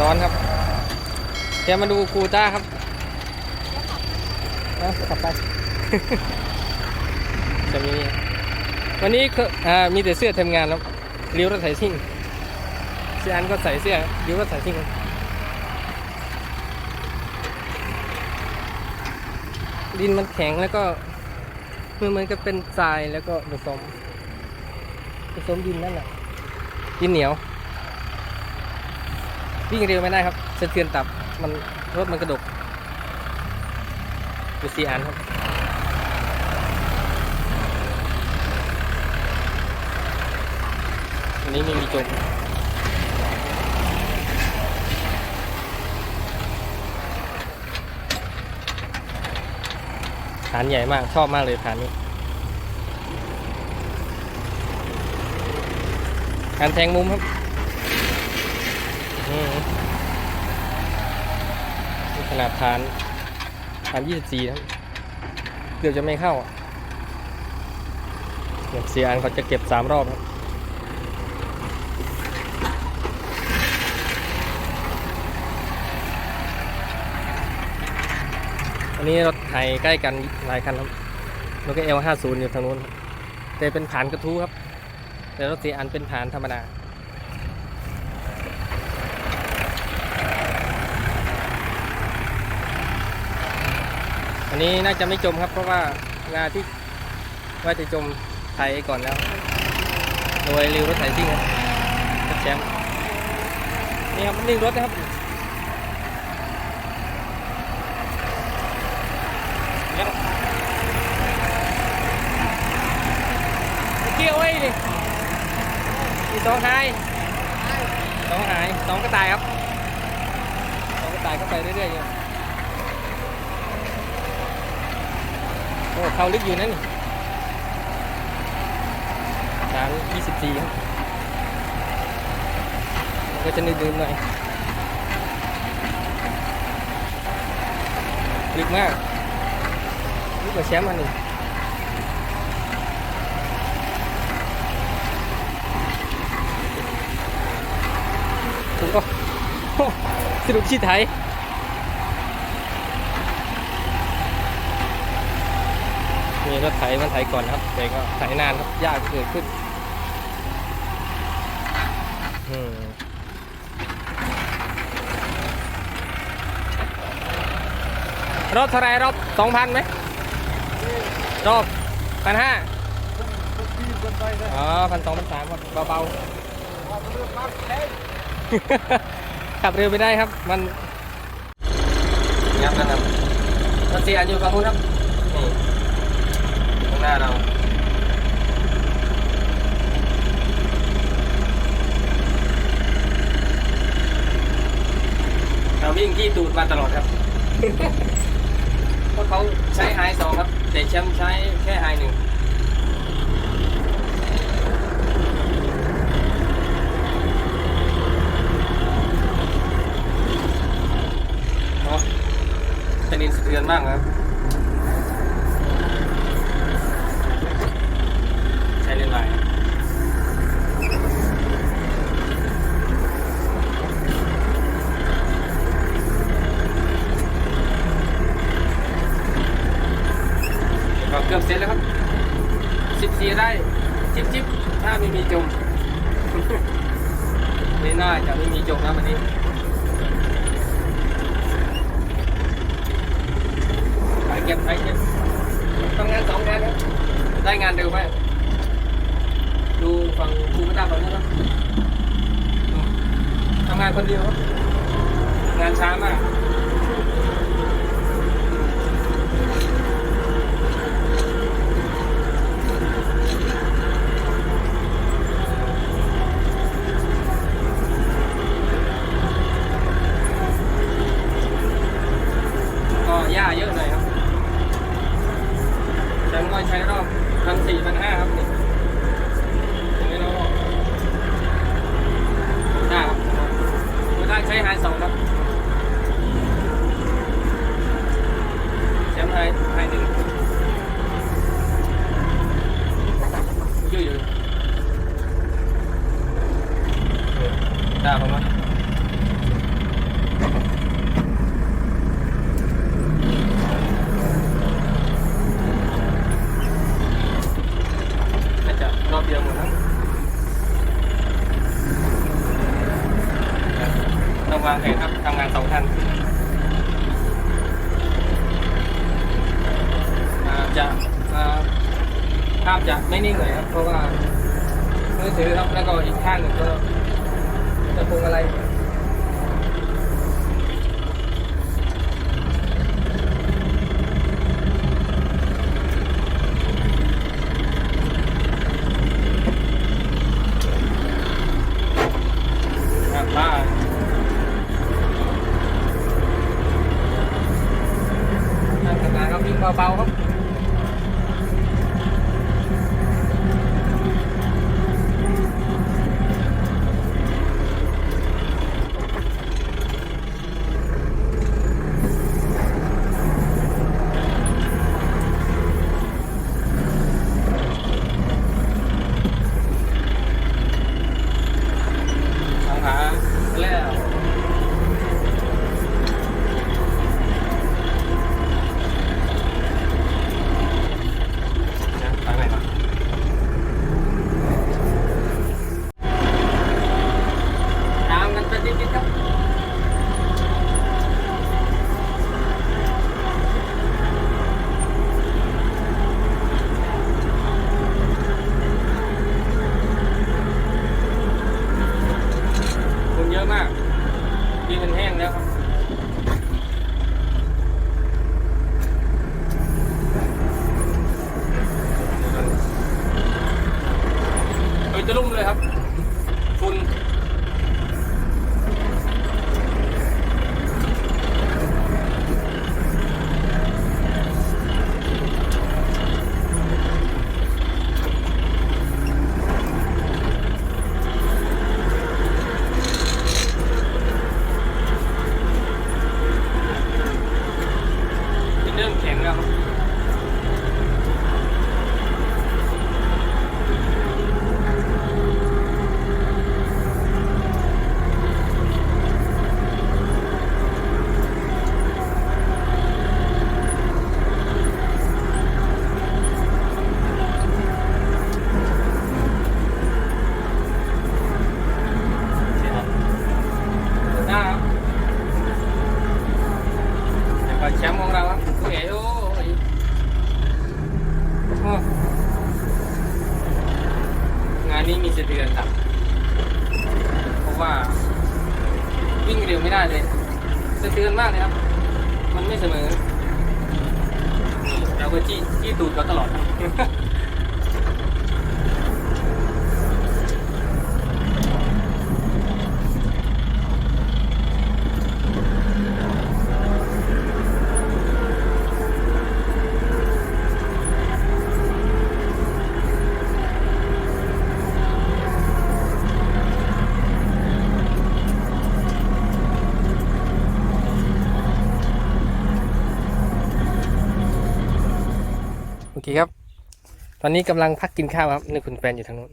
ร้อนครับแกมาดูกูต้าครับเอาขับไปจะมีวันนี้ก็อ่ามีแต่เสื้อทำงานครับเลี้ยวรถไถซิ่งเสียอันก็ใส่เสื้อเลี้ยวรถไถซิ่งครับดินมันแข็งแล้วก็มันเหมือนกับเป็นทรายแล้วก็ผสมผสมดินนั่นแหละดินเหนียว วิ่งเร็วไม่ได้ครับสะเทือนตับมันรถมันกระดกดูสีอันครับอันนี้ไม่มีจมฐานใหญ่มาก ชอบมากเลยฐานนี้การแทงมุมครับ นี่ขนาดฐานฐาน24นะครับ เกือบจะไม่เข้าเนี่ยเสียอันเขาจะเก็บ3รอบครับอันนี้รถไถใกล้กันหลายคันครับแล้วก็ L50 อยู่ทางนู้นครับแต่เป็นฐานกระทู้ครับ แต่รถเสียอันเป็นฐานธรรมดา นนี้น่าจะไม่จมครับ เพราะว่างาที่ว่าจะจมไถก่อนแล้ว โดยริวรถไถซิ่งครับรถแชมป์นี่ครับนิ่งรถนะครับ Dạ. kia ơi đi đi số hai số hai số cái tài không số cái tài có tài รื่อยๆอยู่อ้ เข้าลึกอยู่นั่นนี่สามยี่สิบสี่ครับก็จะดื่มๆหน่อยลึกมาก Lúc mà xém anh này Không có Sẽ đúng chi thấy นี่ร ถไถมันไถก่อนครับ แต่ก็ไถนานครับยากเกิดขึ้นอืมรถเท่าไรรถสองพันไหมรอบพันห้าอ๋อพันสองพันสามเบาๆขับเร็วไปได้ครับมันยับนะครับรถเสียอยู่ฝั่งนู้นครับนี่างหน้าเราเราวิ่งที่ตูดมาตลอดครับ เพราะเขาใช้ไฮสองครับ แต่แชมป์ใช้แค่ไฮหนึ่งเนาะแผ่นดินสะเทือนมากนะครับ ใช้เลนส์ไลน์ก็ เสร็จแล้วครับสิบสี่ได้จิบจิบถ้าไม่มีจมไม่น่าจะไม่มีจมนะวันนี้ไปเก็บไปเก็บทำงานสองงานครับได้งานเร็วมากดูฝั่งครูไม่ตามฝั่งนู้นครับทำงานคนเดียวครับ งานช้ามากาเยอะเลยครับใช้น้อยใช้รอบพันสี่พันห้าครับอย่างนี้เราได้ครับตัวได้ใช้ไฮสองครับแชมป์ไฮไฮหนึ่งเยอะอยู่ได้ประมาณ จะไม่นิ่งเลยครับ เพราะว่ามือถือครับแล้วก็อีกข้างหนึ่งก็จะพวงอะไร วิ่งเร็วไม่ได้เลยสะเทือนมากเลยครับ มันไม่เสมอเราก็จี้จี้ตูดเขาตลอด เคครับ ตอนนี้กำลังพักกินข้าวครับนี่คุณแฟนอยู่ทางนู้น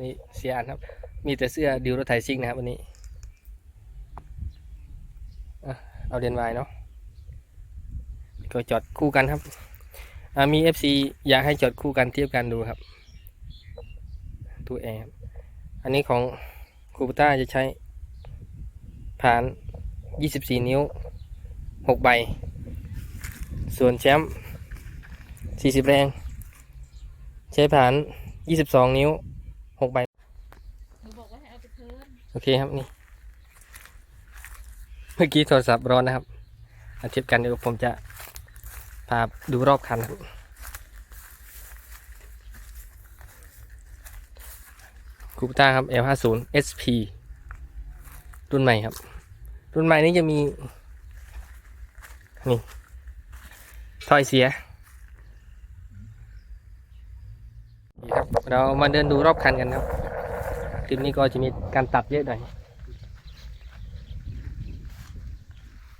นี่เสียอันครับ มีแต่เสื้อดิวรถไถซิ่งนะครับวันนี้เอาเรียนวายเนาะก็จอดคู่กันครับอ่ามี FC อยากให้จอดคู่กันเทียบกันดูครับตัวแอร์ครับอันนี้ของคูปต้าจะใช้ผ่าน 24 นิ้ว 6 ใบ ส่วนแชมป์ 40แรง ใช้ผ่าน22นิ้ว6ใบหนูบอกว่าให้เอาไปเทิร์นโอเคครับนี่ เมื่อกี้โทรศัพท์ร้อนนะครับอาทิตย์กันเดี๋ยวผมจะพาดูรอบคันครับคูปต้าครับ L50 SP รุ่นใหม่ครับ รุ่นใหม่นี้จะมี นี่ถอยเสีย นี่ครับ เรามาเดินดูรอบคันกันครับคลิปนี้ก็จะมีการตัดเยอะหน่อย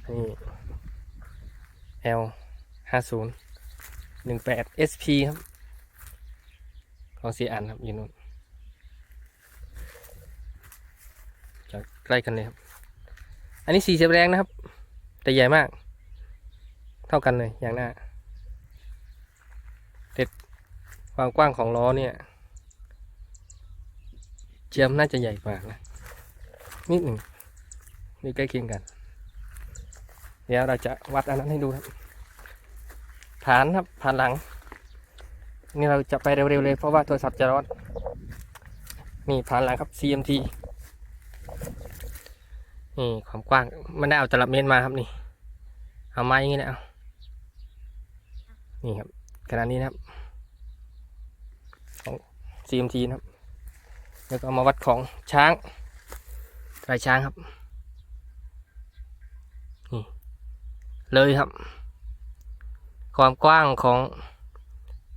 นี่ L ห้าศูนย์หนึ่งแปด SP ครับของสีอันครับอยู่นู่นจะใกล้กันเลยครับ อันนี้สี่สิบแรงนะครับ แต่ใหญ่มาก เท่ากันเลยอย่างหน้าเด็ด ความกว้างของล้อเนี่ย เจียมน่าจะใหญ่กว่านะนิดหนึ่งนี่ใกล้เคียงกัน เดี๋ยวเราจะวัดอันนั้นให้ดูครับ ฐานครับฐานหลัง นี่เราจะไปเร็วๆเลยเพราะว่าโทรศัพท์จะร้อน นี่ฐานหลังครับ CMT นี่ความกว้างมันได้เอาตลับเมตรมาครับนี่ เอาไม้อย่างนี้นะเอานี่ครับขนาดนี้นะครับ ของ CMT นะครับ แล้วก็มาวัดของช้างลายช้างครับนี่เลยครับ ความกว้างของ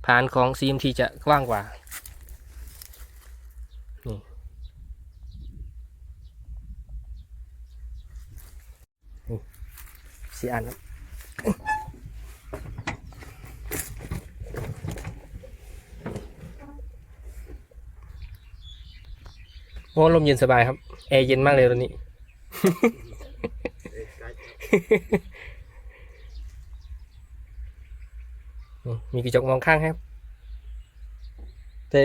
ฐานของ CMT จะกว้างกว่านี่นี่สีอันครับ ลมเย็นสบายครับ แอร์เย็นมากเลยตอนนี้ มีกระจกมองข้างครับ แต่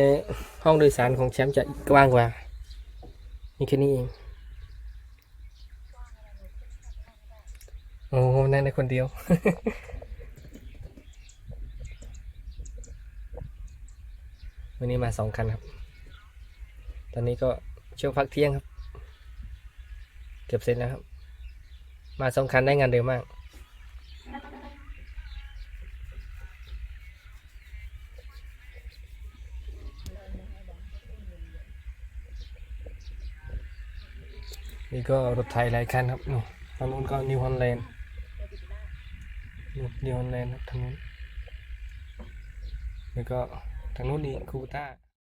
ห้องโดยสารของแชมป์จะกว้างกว่านี่แค่นี้เอง โอ้นั่งได้คนเดียววันนี้มาสองคันครับ ตอนนี้ก็ ช่วงพักเที่ยงครับ เกือบเสร็จแล้วครับ มาสองคันได้งานเร็วมาก นี่ก็รถไทยหลายคันครับนี่ทางนู้นก็นิวฮอลแลนด์นิวฮอลแลนด์ครับทางนู้นแล้วก็ทางนู้นนี่คูต้า